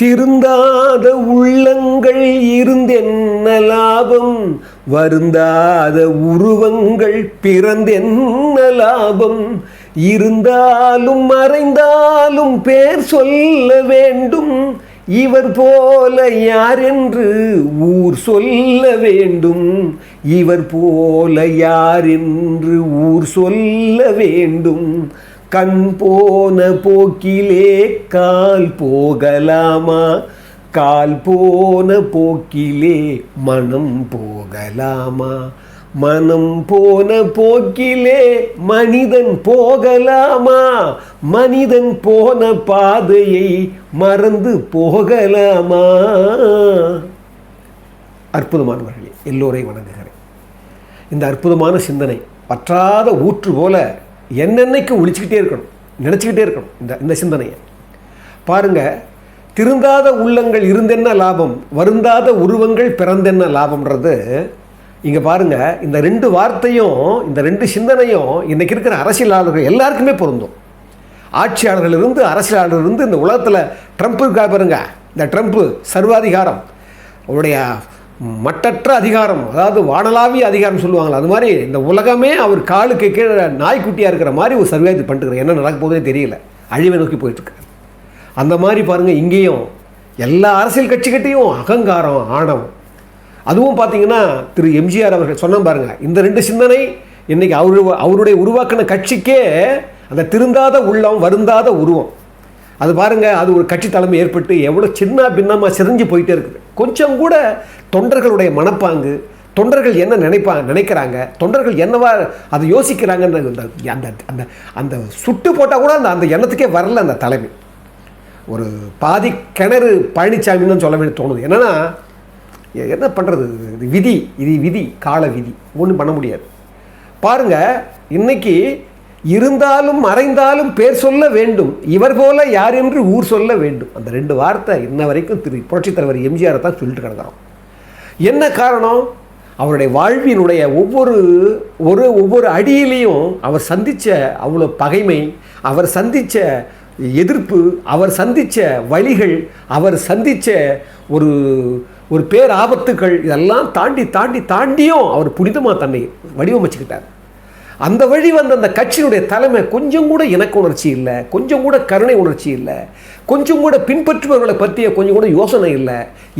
திருந்தாத உள்ளங்கள் இருந்தென்ன லாபம் வருந்தாத உருவங்கள் பிறந்தென்ன லாபம். இருந்தாலும் மறைந்தாலும் பேர் சொல்ல வேண்டும் இவர் போல யார் என்று ஊர் சொல்ல வேண்டும். இவர் போல யார் என்று ஊர் சொல்ல வேண்டும். கண் போன போக்கிலே கால் போகலாமா? கால் போன போக்கிலே மனம் போகலாமா? மனம் போன போக்கிலே மனிதன் போகலாமா? மனிதன் போன பாதையை மறந்து போகலாமா? அற்புதமானவர்களே எல்லோரை வணங்குகிறேன். இந்த அற்புதமான சிந்தனை வற்றாத ஊற்று போல என்னென்னைக்கு ஒழிச்சிக்கிட்டே இருக்கணும் நினச்சிக்கிட்டே இருக்கணும் இந்த இந்த சிந்தனையை. பாருங்கள் திருந்தாத உள்ளங்கள் இருந்தென்ன லாபம் வருந்தாத உருவங்கள் பிறந்தென்ன லாபம்ன்றது இங்கே பாருங்க இந்த ரெண்டு வார்த்தையும் இந்த ரெண்டு சிந்தனையும் இன்றைக்கி இருக்கிற அரசியலாளர்கள் எல்லாருக்குமே பொருந்தும். ஆட்சியாளர்களிருந்து அரசியலாளர்களிருந்து இந்த உலகத்தில் ட்ரம்ப் இருக்கா பாருங்க இந்த ட்ரம்ப்பு சர்வாதிகாரம் அவருடைய மட்டற்ற அதிகாரம் அதாவது வானலாவிய அதிகாரம் சொல்லுவாங்களா அது மாதிரி இந்த உலகமே அவர் காலுக்கு கீழே நாய்க்குட்டியாக இருக்கிற மாதிரி ஒரு சர்வாதி பண்ணிட்டுருக்காரு. என்ன நடக்க போகுதுனே தெரியல. அழிவை நோக்கி போயிட்டுருக்காரு. அந்த மாதிரி பாருங்கள் இங்கேயும் எல்லா அரசியல் கட்சிக்கிட்டையும் அகங்காரம் ஆணவம். அதுவும் பார்த்தீங்கன்னா திரு எம்ஜிஆர் அவர்கள் சொன்ன பாருங்கள் இந்த ரெண்டு சிந்தனை இன்றைக்கி அவரு அவருடைய உருவாக்கின கட்சிக்கே அந்த திருந்தாத உள்ளம் வருந்தாத உருவம். அது பாருங்கள் அது ஒரு கட்சி தலைமை ஏற்பட்டு எவ்வளோ சின்ன பின்னமாக சிதைஞ்சு போயிட்டே இருக்குது. கொஞ்சம் கூட தொண்டர்களுடைய மனப்பாங்கு தொண்டர்கள் என்ன நினைப்பா நினைக்கிறாங்க தொண்டர்கள் என்னவா அதை யோசிக்கிறாங்கன்ற அந்த அந்த அந்த அந்த சுட்டு போட்டால் கூட அந்த அந்த எண்ணத்துக்கே வரல அந்த தலைமை. ஒரு பாதி கிணறு பழனிசாமின்னு சொல்ல வேண்டிய தோணுது. என்னன்னா என்ன பண்ணுறது இது விதி இது விதி கால விதி. ஒன்றும் பண்ண முடியாது. பாருங்கள் இன்னைக்கு இருந்தாலும் மறைந்தாலும் பேர் சொல்ல வேண்டும். இவர் போல யார் என்று ஊர் சொல்ல வேண்டும். அந்த ரெண்டு வார்த்தை இன்ன வரைக்கும் திரு புரட்சித் தலைவர் எம்ஜிஆரை தான் சொல்லிட்டு கிடக்கிறோம் என்ன காரணம்? அவருடைய வாழ்வினுடைய ஒவ்வொரு ஒரு ஒவ்வொரு அடியிலையும் அவர் சந்தித்த அவ்வளோ பகைமை அவர் சந்தித்த எதிர்ப்பு அவர் சந்தித்த வழிகள் அவர் சந்தித்த ஒரு ஒரு பேர் ஆபத்துக்கள் இதெல்லாம் தாண்டி தாண்டி தாண்டியும் அவர் புனிதமாக தன்னை வடிவமைச்சுக்கிட்டார். அந்த வழி வந்த அந்த கட்சியினுடைய தலைமை கொஞ்சம் கூட இணக்க உணர்ச்சி இல்லை கொஞ்சம் கூட கருணை உணர்ச்சி இல்லை கொஞ்சம் கூட பின்பற்றுபவர்களை பற்றிய கொஞ்சம் கூட யோசனை இல்லை.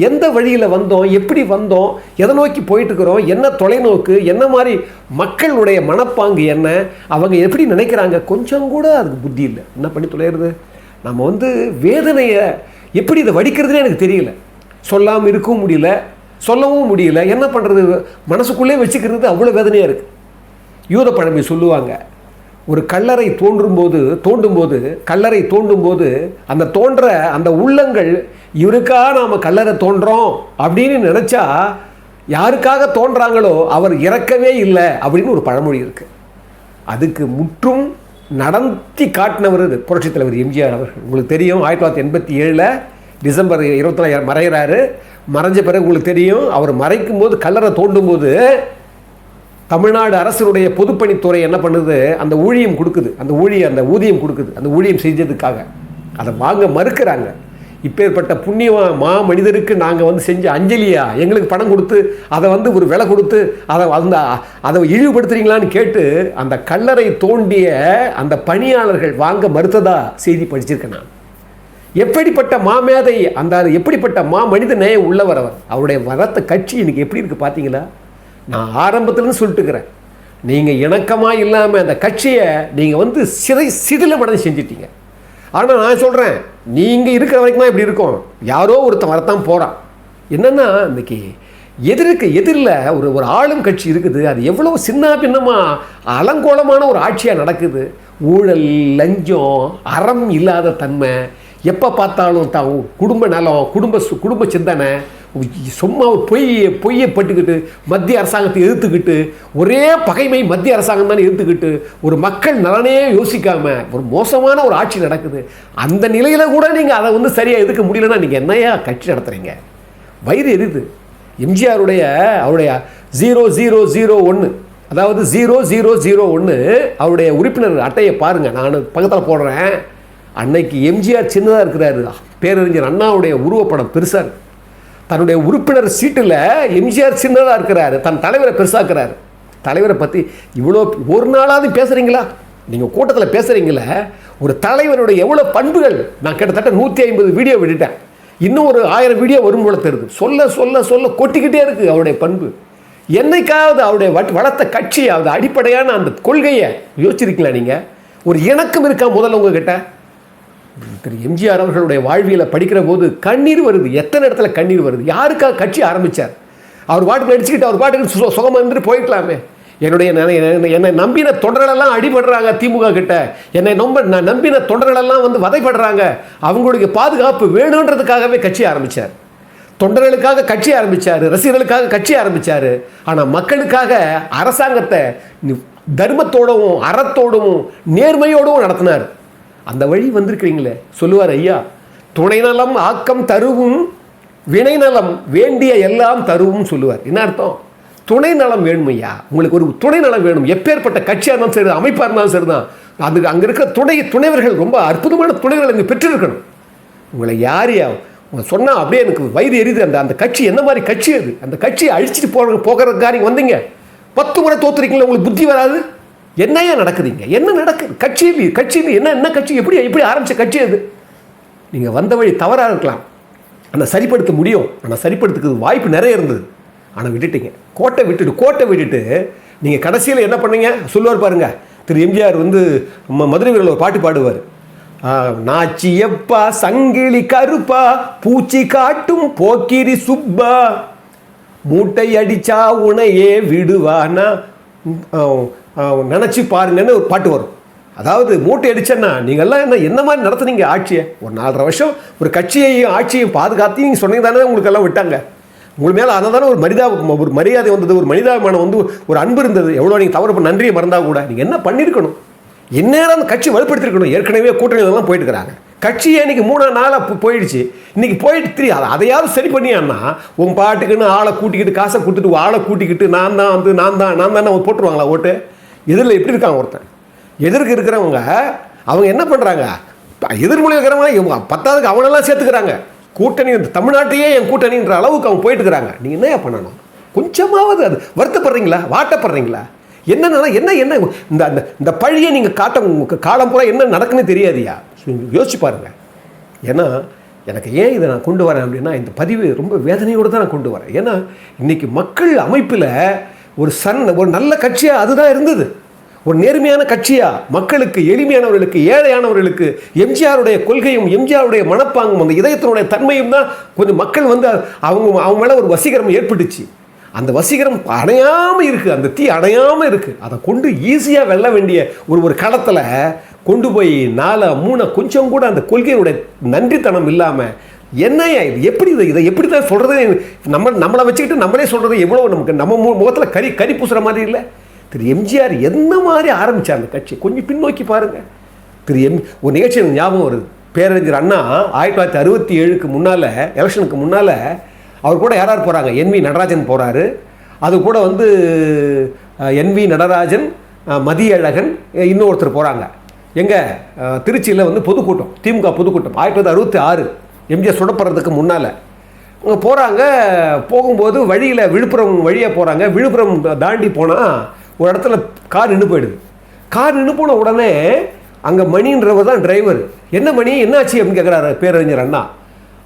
எந்த வழியில் வந்தோம் எப்படி வந்தோம் எதை நோக்கி போயிட்டு இருக்கிறோம் என்ன தொலைநோக்கு என்ன மாதிரி மக்களுடைய மனப்பாங்கு என்ன அவங்க எப்படி நினைக்கிறாங்க கொஞ்சம் கூட அதுக்கு புத்தி இல்லை. என்ன பண்ணி தொலைகிறது? நம்ம வந்து வேதனையை எப்படி இதை வடிக்கிறதுனே எனக்கு தெரியல. சொல்லாமல் இருக்கவும் முடியல சொல்லவும் முடியல. என்ன பண்ணுறது மனசுக்குள்ளே வச்சுக்கிறது அவ்வளோ வேதனையாக இருக்குது யூத பழமை சொல்லுவாங்க. ஒரு கல்லறை தோன்றும்போது தோண்டும்போது கல்லறை தோண்டும்போது அந்த தோன்ற அந்த உள்ளங்கள் இவருக்காக நாம் கல்லறை தோன்றோம் அப்படின்னு நினச்சா யாருக்காக தோன்றாங்களோ அவர் இறக்கவே இல்லை அப்படின்னு ஒரு பழமொழி இருக்குது அதுக்கு முற்றும் நடத்தி காட்டினவர் இது. புரட்சித் தலைவர் எம்ஜிஆர் அவர்கள். உங்களுக்கு தெரியும் ஆயிரத்தி தொள்ளாயிரத்தி எண்பத்தி ஏழில் டிசம்பர் இருபத்தி மறைகிறாரு மறைஞ்ச பிறகு உங்களுக்கு தெரியும் அவர் மறைக்கும் போது கல்லறை தோண்டும் போது தமிழ்நாடு அரசினுடைய பொதுப்பணித்துறை என்ன பண்ணுது? அந்த ஊழியம் கொடுக்குது. அந்த ஊழியம் அந்த ஊதியம் கொடுக்குது. அந்த ஊழியம் செஞ்சதுக்காக. அதை வாங்க மறுக்கிறாங்க. இப்பேற்பட்ட புண்ணிய மா மனிதருக்கு நாங்கள் வந்து செஞ்ச அஞ்சலியா? எங்களுக்கு பணம் கொடுத்து அதை வந்து ஒரு விலை கொடுத்து அதை அந்த அதை இழிவுபடுத்துறீங்களான்னு கேட்டு அந்த கல்லறை தோண்டிய அந்த பணியாளர்கள் வாங்க மறுத்ததா செய்தி படிச்சிருக்கேன் நான். எப்படிப்பட்ட மாமேதை அந்த எப்படிப்பட்ட மா மனித நேயம் உள்ளவர் அவர்? அவருடைய வரத்த கட்சி இன்னைக்கு எப்படி இருக்குது பார்த்தீங்களா நான் ஆரம்பத்துலேருந்து சொல்லிட்டுக்கிறேன். நீங்கள் இணக்கமாக இல்லாமல் அந்த கட்சியை நீங்கள் வந்து சிறை சிதிலமடை செஞ்சிட்டீங்க. ஆனால் நான் சொல்கிறேன் நீங்கள் இருக்கிற வரைக்கும் தான் இப்படி இருக்கும். யாரோ ஒருத்தன் வரத்தான் போகிறான் என்னென்னா இன்னைக்கு எதிர்க்கு எதிரில் ஒரு ஒரு ஆளும் கட்சி இருக்குது. அது எவ்வளோ சின்ன பின்னமாக அலங்கோலமான ஒரு ஆட்சியாக நடக்குது. ஊழல் லஞ்சம் அறம் இல்லாத தன்மை. எப்போ பார்த்தாலும் தான் குடும்ப நலம் குடும்ப சு- குடும்ப சிந்தனை சும்மா ஒரு பொய் பொய்யை பட்டுக்கிட்டு மத்திய அரசாங்கத்தை எதிர்த்துக்கிட்டு ஒரே பகைமை மத்திய அரசாங்கம் தானே எதிர்த்துக்கிட்டு ஒரு மக்கள் நலனே யோசிக்காம ஒரு மோசமான ஒரு ஆட்சி நடக்குது. அந்த நிலையில் கூட நீங்கள் அதை வந்து சரியாக எதிர்க்க முடியலன்னா நீங்கள் என்னையா கட்சி நடத்துகிறீங்க வயிறு எரிது எம்ஜிஆருடைய அவருடைய ஜீரோ ஜீரோ ஜீரோ ஒன்று அதாவது ஜீரோ ஜீரோ ஜீரோ ஒன்று அவருடைய உறுப்பினர் அட்டையை பாருங்கள் நான் பக்கத்தில் போடுறேன். அன்னைக்கு எம்ஜிஆர் சின்னதாக இருக்கிறாரு. பேரறிஞர் அண்ணாவுடைய உருவப்படம் பெருசாக இருக்குது தன்னுடைய உறுப்பினர் சீட்டில் எம்ஜிஆர் சின்னதாக இருக்கிறார். தன் தலைவரை பெருசாக்குறாரு. தலைவரை பற்றி இவ்வளோ ஒரு நாளாவது பேசுகிறீங்களா நீங்கள் கூட்டத்தில் பேசுகிறீங்களே ஒரு தலைவருடைய எவ்வளோ பண்புகள்? நான் கிட்டத்தட்ட நூற்றி ஐம்பது வீடியோ விட்டுட்டேன். இன்னும் ஒரு ஆயிரம் வீடியோ வரும் போல தெரியுது. சொல்ல சொல்ல சொல்ல கொட்டிக்கிட்டே இருக்குது அவருடைய பண்பு. என்னைக்காவது அவருடைய வட் வளர்த்த கட்சி அது அடிப்படையான அந்த கொள்கையை யோசிச்சிருக்கீங்களா நீங்கள் ஒரு இணக்கம் இருக்கா முதல்ல உங்ககிட்ட? திரு எம்ஜிஆர் அவர்களுடைய வாழ்வியலை படிக்கிற போது கண்ணீர் வருது. எத்தனை இடத்துல கண்ணீர் வருது? யாருக்காக கட்சி ஆரம்பித்தார் அவர் பாட்டுக்கு நடிச்சுக்கிட்டு அவர் பாட்டுக்கு சு சுகமாக இருந்துட்டு போயிடலாமே. என்னுடைய என்னை- நம்பின தொண்டர்களெல்லாம் அடிபடுறாங்க திமுக கிட்ட. என்னை நம்ப நான் நம்பின தொண்டர்களெல்லாம் வந்து வதைப்படுறாங்க. அவங்களுடைய பாதுகாப்பு வேணுன்றதுக்காகவே கட்சி ஆரம்பித்தார் தொண்டர்களுக்காக கட்சி ஆரம்பித்தார் ரசிகர்களுக்காக கட்சி ஆரம்பித்தார் ஆனால் மக்களுக்காக அரசாங்கத்தை தர்மத்தோடவும் அறத்தோடவும் நேர்மையோடவும் நடத்தினார். அந்த வழி வந்திருக்கிறீங்களே. சொல்லுவார் ஐயா துணை நலம் ஆக்கம் தருவும் வினைநலம் வேண்டிய எல்லாம் தருவும் சொல்லுவார். என்ன அர்த்தம்? துணை நலம் வேணும் ஐயா. உங்களுக்கு ஒரு துணை நலம் வேணும். எப்பேற்பட்ட கட்சியாக இருந்தாலும் சரி அமைப்பாக இருந்தாலும் சரிதான் அது அங்கே இருக்கிற துணை துணைவர்கள் ரொம்ப அற்புதமான துணைவர்கள் இங்கே பெற்றிருக்கணும். உங்களை யார் உங்களை சொன்னால் அப்படியே எனக்கு வயிறு எரியுது. அந்த அந்த கட்சி என்ன மாதிரி கட்சி அது? அந்த கட்சியை அழிச்சிட்டு போகிற போகிறதுக்காரங்க வந்தீங்க. பத்து முறை தோத்துறீங்களா உங்களுக்கு புத்தி வராது? என்னையா நடக்குதுங்க? என்ன நடக்குது? கட்சி கட்சி என்ன என்ன கட்சி? எப்படி எப்படி ஆரம்பித்த கட்சி அது? நீங்கள் வந்த வழி தவறாக இருக்கலாம். ஆனால் சரிப்படுத்த முடியும். ஆனால் சரிப்படுத்துக்கு வாய்ப்பு நிறைய இருந்தது. ஆனால் விட்டுட்டீங்க. கோட்டை விட்டுட்டு கோட்டை விட்டுட்டு நீங்கள் கடைசியில் என்ன பண்ணீங்க? சொல்லுவார் பாருங்க. திரு எம்ஜிஆர் வந்து ம- மதுரை வீரர்கள் ஒரு பாட்டு பாடுவார். நாச்சியப்பா சங்கிலி கருப்பா பூச்சி காட்டும் போக்கிரி சுப்பா மூட்டை அடிச்சா உனையே விடுவானா? நினச்சி பாருங்கன்னு ஒரு பாட்டு வரும். அதாவது மூட்டை அடிச்சேன்னா நீங்கள்லாம் என்ன என்ன மாதிரி நடத்துனீங்க ஆட்சியை? ஒரு நாலரை வருஷம் ஒரு கட்சியையும் ஆட்சியையும் பாதுகாத்து நீங்கள் சொன்னீங்க தானே உங்களுக்கு எல்லாம் விட்டாங்க. உங்கள் மேலே அதை தானே ஒரு மரிதா ஒரு மரியாதை வந்தது ஒரு மனிதாபிமானம் வந்து ஒரு அன்பு இருந்தது. எவ்வளோ நீங்கள் தவறு நன்றியை மறந்தால் கூட. நீங்கள் என்ன பண்ணியிருக்கணும்? இந்நேரம் அந்த கட்சி வலுப்படுத்திருக்கணும் ஏற்கனவே கூட்டணிகளெல்லாம் போயிட்டு இருக்கிறாங்க கட்சியை இன்னைக்கு மூணா நாளாக போயிடுச்சு? இன்னைக்கு போயிட்டு தெரியாது அதை அதையாவது சரி பண்ணியான்னா உன் பாட்டுக்குன்னு ஆளை கூட்டிக்கிட்டு காசை கொடுத்துட்டு ஆளை கூட்டிக்கிட்டு நான் தான் வந்து நான் தான் நான் தானே போட்டுருவாங்களா ஓட்டு? எதிரில் எப்படி இருக்காங்க ஒருத்தன்? எதிர்க்கு இருக்கிறவங்க அவங்க என்ன பண்ணுறாங்க எதிர்மொழி இருக்கிறவங்க இவங்க பத்தாவதுக்கு அவனெல்லாம் சேர்த்துக்கிறாங்க. கூட்டணி இந்த தமிழ்நாட்டையே என் கூட்டணின்ற அளவுக்கு அவங்க போயிட்டு இருக்கிறாங்க நீங்கள் என்ன பண்ணணும்? கொஞ்சமாவது அது வருத்தப்படுறீங்களா? வாட்டப்படுறீங்களா? என்னென்னா என்ன என்ன? இந்த அந்த இந்த பழியை நீங்கள் காட்ட உங்களுக்கு காலம் பூரா என்ன நடக்குன்னு தெரியாதியா? யோசிச்சு பாருங்கள் ஏன்னா எனக்கு ஏன் இதை நான் கொண்டு வரேன் அப்படின்னா இந்த பதிவு ரொம்ப வேதனையோடு தான் நான் கொண்டு வரேன். ஏன்னா இன்றைக்கி மக்கள் அமைப்பில் ஒரு சன் ஒரு நல்ல கட்சியாக அதுதான் இருந்தது. ஒரு நேர்மையான கட்சியாக மக்களுக்கு எளிமையானவர்களுக்கு ஏழையானவர்களுக்கு எம்ஜிஆருடைய கொள்கையும் எம்ஜிஆருடைய மனப்பாங்கும் அந்த இதயத்தினுடைய தன்மையும் தான் கொஞ்சம் மக்கள் வந்து அவங்க அவங்க மேலே ஒரு வசீகரம் ஏற்பட்டுச்சு. அந்த வசீகரம் அணையாமல் இருக்குது அந்த தீ அணையாமல் இருக்குது அதை கொண்டு ஈஸியாக வெல்ல வேண்டிய ஒரு ஒரு களத்தில் கொண்டு போய் நாலு மூணை கொஞ்சம் கூட அந்த கொள்கையுடைய நன்றித்தனம் இல்லாமல் என்னையா இது? எப்படி இது? இதை எப்படி தான் சொல்கிறது நம்ம நம்மளை வச்சுக்கிட்டு நம்மளே சொல்கிறது எவ்வளோ நமக்கு? நம்ம மு முகத்தில் கறி கறி பூசுகிற மாதிரி இல்லை. திரு எம்ஜிஆர் என்ன மாதிரி ஆரம்பித்தார் அந்த கட்சி? கொஞ்சம் பின்னோக்கி பாருங்கள் திரு எம் ஒரு நிகழ்ச்சி எனக்கு ஞாபகம் வருது. பேரறிஞர் அண்ணா ஆயிரத்தி தொள்ளாயிரத்தி அறுபத்தி ஏழுக்கு முன்னால் எலெக்ஷனுக்கு முன்னால் அவர் கூட யார் யார் போகிறாங்க என்வி நடராஜன் போகிறாரு அது கூட வந்து என்வி நடராஜன் மதியழகன் இன்னொருத்தர் போகிறாங்க எங்கே திருச்சியில் வந்து பொதுக்கூட்டம் திமுக பொதுக்கூட்டம் ஆயிரத்தி தொள்ளாயிரத்தி அறுபத்தி ஆறு. எம்ஜிஆர் சுடப்படுறதுக்கு முன்னால். அவங்க போகிறாங்க போகும்போது வழியில் விழுப்புரம் வழியாக போகிறாங்க விழுப்புரம் தாண்டி போனால் ஒரு இடத்துல கார் நின்று போயிடுது. கார் நின்று போன உடனே அங்கே மணின்றவர் தான் டிரைவர் என்ன மணி? என்னாச்சு? அப்படின்னு கேட்குறாரு பேரறிஞர் அண்ணா.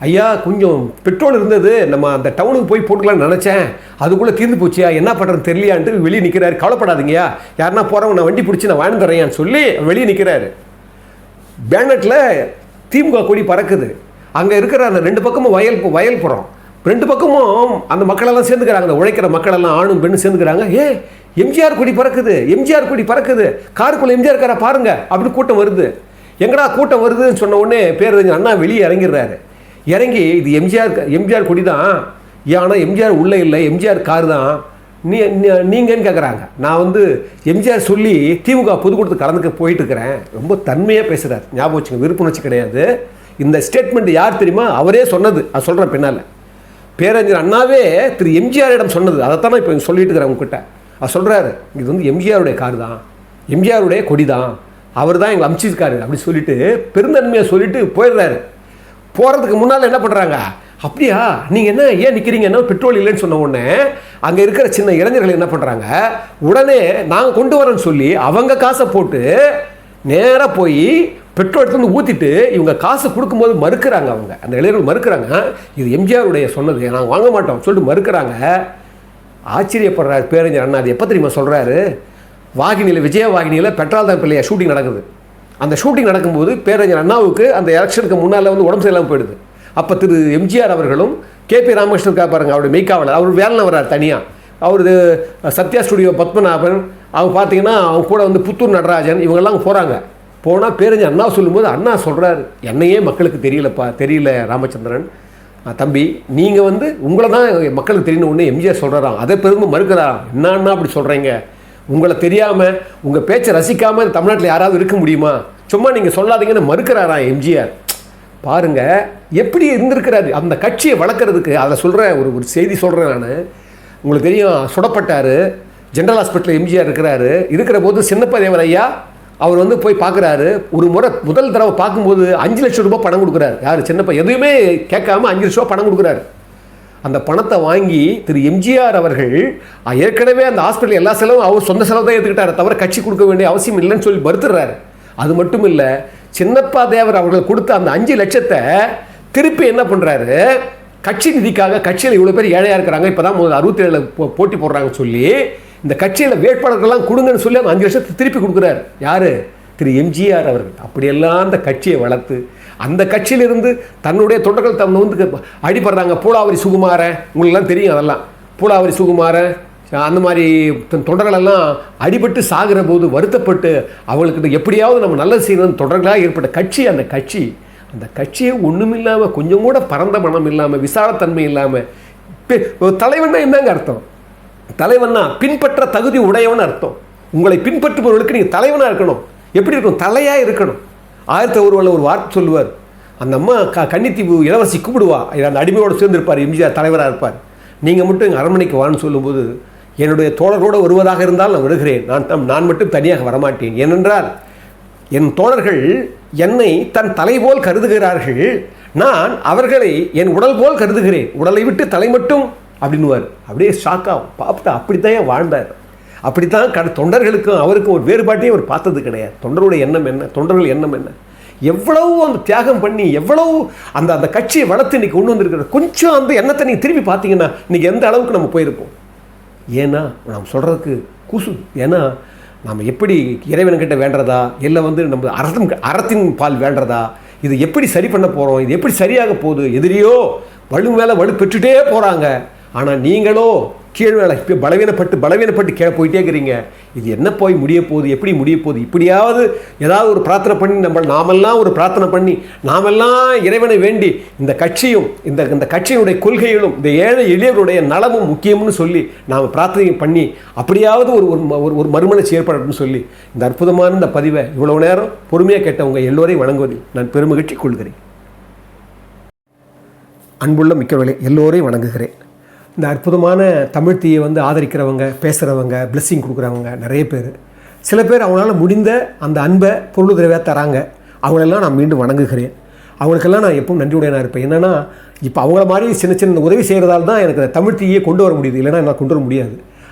ஐயா கொஞ்சம் பெட்ரோல் இருந்தது. நம்ம அந்த டவுனுக்கு போய் போட்டுக்கலாம்னு நினச்சேன். அதுக்குள்ளே தீர்ந்து போச்சியா? என்ன பண்ணுறது தெரியலையான்ட்டு வெளியே நிற்கிறாரு கவலைப்படாதீங்கயா யாருன்னா போகிறவங்க நான் வண்டி பிடிச்சி நான் வாழ்ந்து சொல்லி வெளியே நிற்கிறாரு பேனட்டில் திமுக கொடி பறக்குது. அங்கே இருக்கிற அந்த ரெண்டு பக்கமும் வயல் வயல் புறம். ரெண்டு பக்கமும் அந்த மக்களெல்லாம் சேர்ந்துக்கிறாங்க. அந்த உழைக்கிற மக்களெல்லாம் ஆணும் பெண்ணும் சேர்ந்துக்கிறாங்க. ஏ எம்ஜிஆர் கொடி பறக்குது. எம்ஜிஆர் கொடி பறக்குது. காருக்குள்ளே எம்ஜிஆர் காரை பாருங்க அப்படி கூட்டம் வருது. எங்கடா கூட்டம் வருதுன்னு சொன்ன உடனே பேரறிஞர் அண்ணா வெளியே இறங்கிடுறாரு. இறங்கி இது எம்ஜிஆர் எம்ஜிஆர் கொடி தான். ஆனால் எம்ஜிஆர் உள்ளே இல்லை. எம்ஜிஆர் கார் தான். நீ நீ- நீங்கன்னு கேட்குறாங்க நான் வந்து எம்ஜிஆர் சொல்லி திமுக பொதுக்கூட்டத்துக்கு கலந்துக்க போயிட்டு இருக்கிறேன் ரொம்ப தன்மையாக பேசுகிறார் ஞாபகம் வச்சுங்க விருப்புணர்ச்சி கிடையாது. இந்த ஸ்டேட்மெண்ட் யார் தெரியுமா? அவரே சொன்னது. அது சொல்கிறேன் பின்னால். பேரறிஞர் அண்ணாவே திரு எம்ஜிஆரிடம் சொன்னது. அதைத்தான் இப்போ சொல்லிட்டு இருக்கிறேன் உங்ககிட்ட. அவர் சொல்கிறாரு இது வந்து எம்ஜிஆருடைய கார் தான். எம்ஜிஆருடைய கொடி தான். அவர் தான் எங்களை அமிச்சிருக்காரு அப்படி சொல்லிட்டு பெருந்தன்மையை சொல்லிட்டு போயிடுறாரு. போகிறதுக்கு முன்னால் என்ன பண்ணுறாங்க அப்படியா நீங்கள் என்ன ஏன் நிற்கிறீங்க என்ன பெட்ரோல் இல்லைன்னு சொன்ன உடனே அங்கே இருக்கிற சின்ன இளைஞர்கள் என்ன பண்ணுறாங்க உடனே நாங்கள் கொண்டு வரோன்னு சொல்லி அவங்க காசை போட்டு நேராக போய் பெட்ரோல் எடுத்து வந்து ஊற்றிட்டு இவங்க காசு கொடுக்கும்போது மறுக்கிறாங்க அவங்க. அந்த இளைஞர்கள் மறுக்கிறாங்க இது எம்ஜிஆருடைய சொன்னது நாங்கள் வாங்க மாட்டோம் சொல்லிட்டு மறுக்கிறாங்க. ஆச்சரியப்படுறாரு பேரறிஞர் அண்ணா அது எப்போ தெரியுமா சொல்கிறாரு வாகினியில் விஜய வாகினியில் பெட்ரோல் தான் பிள்ளையா ஷூட்டிங் நடக்குது. அந்த ஷூட்டிங் நடக்கும்போது பேரறிஞர் அண்ணாவுக்கு அந்த எலெக்ஷனுக்கு முன்னால் வந்து உடம்பு சரியில்லாமல் போயிடுது. அப்போ திரு எம்ஜிஆர் அவர்களும் கே பி ராமகிருஷ்ணன் இருக்கா பாருங்க அவருடைய மெய்க்காவலர் அவர் வேலை வர்றார் தனியாக அவரு சத்யா ஸ்டுடியோ பத்மநாபன் அவங்க பார்த்தீங்கன்னா அவங்க கூட வந்து புத்தூர் நடராஜன் இவங்கெல்லாம் போகிறாங்க போனால் பேரஞ்சு அண்ணா சொல்லும்போது அண்ணா சொல்கிறாரு என்னையே மக்களுக்கு தெரியலப்பா தெரியல ராமச்சந்திரன். தம்பி நீங்கள் வந்து உங்களை தான் மக்களுக்கு தெரியணும். ஒன்று எம்ஜிஆர் சொல்கிறாராம் அதை பெருமை மறுக்கிறாராம் என்னன்னா அப்படி சொல்கிறீங்க உங்களை தெரியாமல் உங்கள் பேச்சை ரசிக்காமல் தமிழ்நாட்டில் யாராவது இருக்க முடியுமா? சும்மா நீங்கள் சொல்லாதீங்கன்னு மறுக்கிறாராம் எம்ஜிஆர்? பாருங்கள் எப்படி இருந்திருக்கிறாரு? அந்த கட்சியை வளர்க்குறதுக்கு அதை சொல்கிறேன் ஒரு ஒரு செய்தி சொல்கிறேன் நான். உங்களுக்கு தெரியும் சுடப்பட்டார். ஜென்ரல் ஹாஸ்பிட்டலில் எம்ஜிஆர் இருக்கிறாரு. இருக்கிற போது சின்னப்ப தேவர் ஐயா அவர் வந்து போய் பார்க்குறாரு. ஒரு முறை முதல் தடவை பார்க்கும்போது அஞ்சு லட்சம் ரூபாய் பணம் கொடுக்குறாரு. யார்? சின்னப்பா. எதுவுமே கேட்காம அஞ்சு லட்ச ரூபா பணம் கொடுக்குறாரு. அந்த பணத்தை வாங்கி திரு எம்ஜிஆர் அவர்கள் ஏற்கனவே அந்த ஹாஸ்பிட்டல் எல்லா செலவும் அவர் சொந்த செலவு தான் ஏற்றுக்கிட்டாரு தவிர கட்சி கொடுக்க வேண்டிய அவசியம் இல்லைன்னு சொல்லி மறுத்துடுறாரு அது மட்டும் இல்லை சின்னப்பா தேவர் அவர்கள் கொடுத்த அந்த அஞ்சு லட்சத்தை திருப்பி என்ன பண்ணுறாரு கட்சி நிதிக்காக கட்சியில் இவ்வளோ பேர் ஏழையாக இருக்கிறாங்க. இப்போ தான் முதல் அறுபத்தி ஏழில் போட்டி போடுறாங்கன்னு சொல்லி இந்த கட்சியில் வேட்பாளர்கள்லாம் கொடுங்கன்னு சொல்லி அந்த அஞ்சு லட்சத்தை திருப்பி கொடுக்குறாரு. யார்? திரு எம்ஜிஆர் அவர்கள். அப்படியெல்லாம் அந்த கட்சியை வளர்த்து அந்த கட்சியிலிருந்து தன்னுடைய தொண்டர்கள் தன்னை வந்து அடிபடுறாங்க. பூலாவரி சுகுமாரன் உங்களுக்குலாம் தெரியும் அதெல்லாம். பூலாவரி சுகுமாரன் அந்த மாதிரி தன் தொண்டர்களெல்லாம் அடிபட்டு சாகிற போது வருத்தப்பட்டு அவங்களுக்கு எப்படியாவது நம்ம நல்லது செய்யணும் தொடர்களாக ஏற்பட்ட கட்சி அந்த கட்சி அந்த கட்சியை ஒன்றுமில்லாமல் கொஞ்சம் கூட பரந்த மனம் இல்லாமல் விசாலத்தன்மை இல்லாமல் தலைவன்னா என்னங்க அர்த்தம்? தலைவன்னா பின்பற்ற தகுதி உடையவன் அர்த்தம். உங்களை பின்பற்றுபவர்களுக்கு நீங்கள் தலைவனாக இருக்கணும். எப்படி இருக்கணும்? தலையாக இருக்கணும். ஆயிரத்தி ஒருவரில் ஒரு வார்த்தை சொல்லுவார். அந்த அம்மா க கன்னித்தீவு இளவரசி கூப்பிடுவா அந்த அடிமையோடு சேர்ந்திருப்பார். எம்ஜிஆர் தலைவராக இருப்பார். நீங்கள் மட்டும் எங்கள் அரண்மனைக்கு வான்னு சொல்லும்போது என்னுடைய தோழரோடு வருவதாக இருந்தால் நான் வருகிறேன். நான் நான் மட்டும் தனியாக வரமாட்டேன். ஏனென்றால் என் தோழர்கள் என்னை தன் தலை போல் கருதுகிறார்கள். நான் அவர்களை என் உடல் போல் கருதுகிறேன். உடலை விட்டு தலை மட்டும் அப்படின்னுவார். அப்படியே ஷாக்காகும் பார்த்துட்டு அப்படித்தான் வாழ்ந்தார்? அப்படித்தான் கட தொண்டர்களுக்கும் அவருக்கும் ஒரு வேறுபாட்டையும் அவர் பார்த்தது கிடையாது. தொண்டருடைய எண்ணம் என்ன? தொண்டர்கள் எண்ணம் என்ன? எவ்வளவு அந்த தியாகம் பண்ணி எவ்வளவு அந்த அந்த கட்சியை வளர்த்து இன்னைக்கு கொண்டு வந்திருக்கிற கொஞ்சம் அந்த எண்ணத்தை நீங்கள் திரும்பி பார்த்தீங்கன்னா இன்றைக்கி எந்த அளவுக்கு நம்ம போயிருப்போம்? ஏன்னா நாம் சொல்கிறதுக்கு கூசு. ஏன்னா நாம் எப்படி இறைவன்கிட்ட வேண்டுறதா? இல்லை வந்து நம்ம அறத்தும் அறத்தின் பால் வேண்டுறதா? இது எப்படி சரி பண்ண போகிறோம் இது எப்படி சரியாக போகுது? எதிரியோ வலு மேலே வலு பெற்றுட்டே போகிறாங்க ஆனால் நீங்களோ கீழ் இப்போ பலவீனப்பட்டு பலவீனப்பட்டு கீழே போயிட்டே இருக்கிறீங்க. இது என்ன போய் முடிய போகுது? எப்படி முடிய போகுது? இப்படியாவது ஏதாவது ஒரு பிரார்த்தனை பண்ணி நம்ம நாமெல்லாம் ஒரு பிரார்த்தனை பண்ணி நாமெல்லாம் இறைவனை வேண்டி இந்த கட்சியும் இந்த இந்த கட்சியினுடைய கொள்கைகளும் இந்த ஏழை எளியவருடைய நலமும் முக்கியம்னு சொல்லி நாம் பிரார்த்தனை பண்ணி அப்படியாவது ஒரு ஒரு ம- ஒரு மறுமலர்ச்சி ஏற்படணும்னு சொல்லி இந்த அற்புதமான இந்த பதிவை இவ்வளவு நேரம் பொறுமையாக கேட்டவங்க எல்லோரையும் வழங்குவதில் நான் பெருமகிழ்ச்சி கொள்கிறேன். அன்புள்ள மிக்கவர்களே எல்லோரையும் வணங்குகிறேன். இந்த அற்புதமான தமிழ் தீயை வந்து ஆதரிக்கிறவங்க பேசுகிறவங்க பிளெஸ்ஸிங் கொடுக்குறவங்க நிறைய பேர். சில பேர் அவங்களால முடிந்த அந்த அன்பை பொருளுதவியாக தராங்க. அவங்களெல்லாம் நான் மீண்டும் வணங்குகிறேன். அவங்களுக்கெல்லாம் நான் எப்பவும் நன்றியுடையனாக இருப்பேன். என்னென்னா இப்போ அவங்கள மாதிரி சின்ன சின்ன உதவி செய்கிறதால தான் எனக்கு இந்த தமிழ் தீயை கொண்டு வர முடியுது. இல்லைன்னா என்னால் கொண்டு வர முடியாது.